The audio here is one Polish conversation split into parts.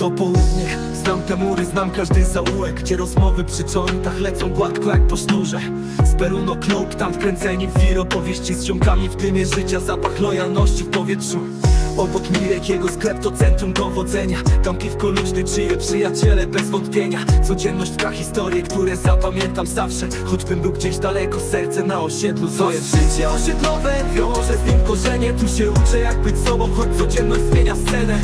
to południe Znam te mury, znam każdy zaułek Gdzie rozmowy przy jointach lecą gładko jak po sznurze. Z Peruno klub, tam wkręceni w wir opowieści Z ziomkami w dymie życia, zapach lojalności w powietrzu Obok Mirek jego sklep to centrum dowodzenia. Tam piwko luźny, czyje przyjaciele bez wątpienia. Codzienność tka historie, które zapamiętam zawsze. Choćbym był gdzieś daleko, serce na osiedlu To jest życie osiedlowe, wiąże z nim korzenie Tu się uczę jak być sobą, choć codzienność zmienia scenę.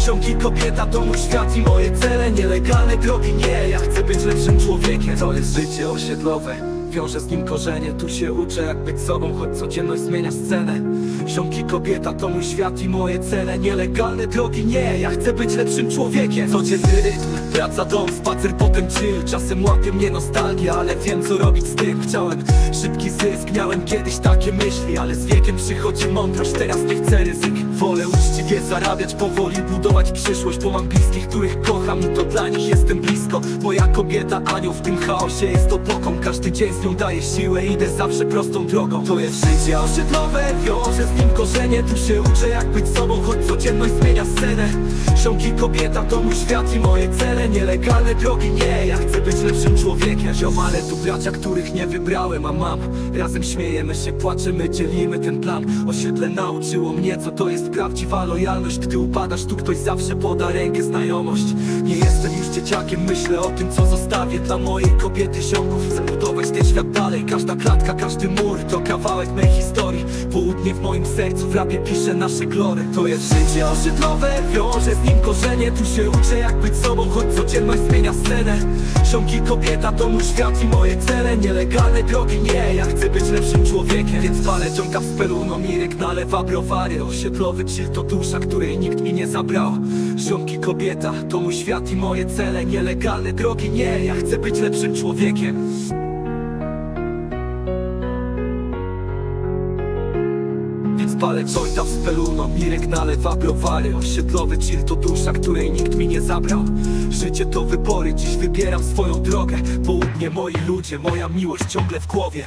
Ziomki, kobieta to mój świat i moje cele. Nielegalne drogi nie, ja chcę być lepszym człowiekiem. To jest życie osiedlowe Wiąże z nim korzenie, tu się uczę jak być sobą, choć codzienność zmienia scenę. Ziomki, kobieta to mój świat i moje cele. Nielegalne drogi nie, ja chcę być lepszym człowiekiem. Codzienny rytm, praca, dom, spacer, potem chill. Czasem łapie mnie nostalgia, ale wiem co robić z tym. Chciałem szybki zysk, miałem kiedyś takie myśli Ale z wiekiem przychodzi mądrość, teraz nie chcę ryzyk Wolę uczciwie zarabiać, powoli budować przyszłość Bo mam bliskich, których kocham i to dla nich jestem blisko. Moja kobieta anioł w tym chaosie jest opoką Każdy dzień z nią daje siłę, idę zawsze prostą drogą. To jest życie osiedlowe, wiąże z nim korzenie Tu się uczę jak być sobą, choć codzienność zmienia scenę. Ziomki, kobieta to mój świat i moje cele. Nielegalne drogi nie, ja chcę być lepszym człowiekiem. Ziomale tu bracia, których nie wybrałem, a mam. Razem śmiejemy się, płaczemy, dzielimy ten plan. Osiedle nauczyło mnie, co to jest prawdziwa lojalność. Gdy upadasz, tu ktoś zawsze poda rękę znajomość. Nie jestem już dzieciakiem, myślę o tym, co zostawię Dla mojej kobiety ziomków. Zabudować ten świat dalej, każda klatka, każdy mur To kawałek mej historii. Południe w moim sercu, w rapie piszę nasze glory. To jest życie osiedlowe, wiąże z nim korzenie. Tu się uczę jak być sobą, choć codzienność zmienia scenę. Ziomki, kobieta to mój świat i moje cele. Nielegalne drogi nie, ja chcę być lepszym człowiekiem. Więc palę ciąga w speluno, mirek nalewa browary. Osiedlowy chill to dusza, której nikt mi nie zabrał. Ziomki, kobieta to mój świat i moje cele. Nielegalne drogi nie, ja chcę być lepszym człowiekiem Więc palę jointa w speluno, mirek nalewa browary. Osiedlowy chill to dusza, której nikt mi nie zabrał. Życie to wybory, dziś wybieram swoją drogę. Południe moi ludzie, moja miłość ciągle w głowie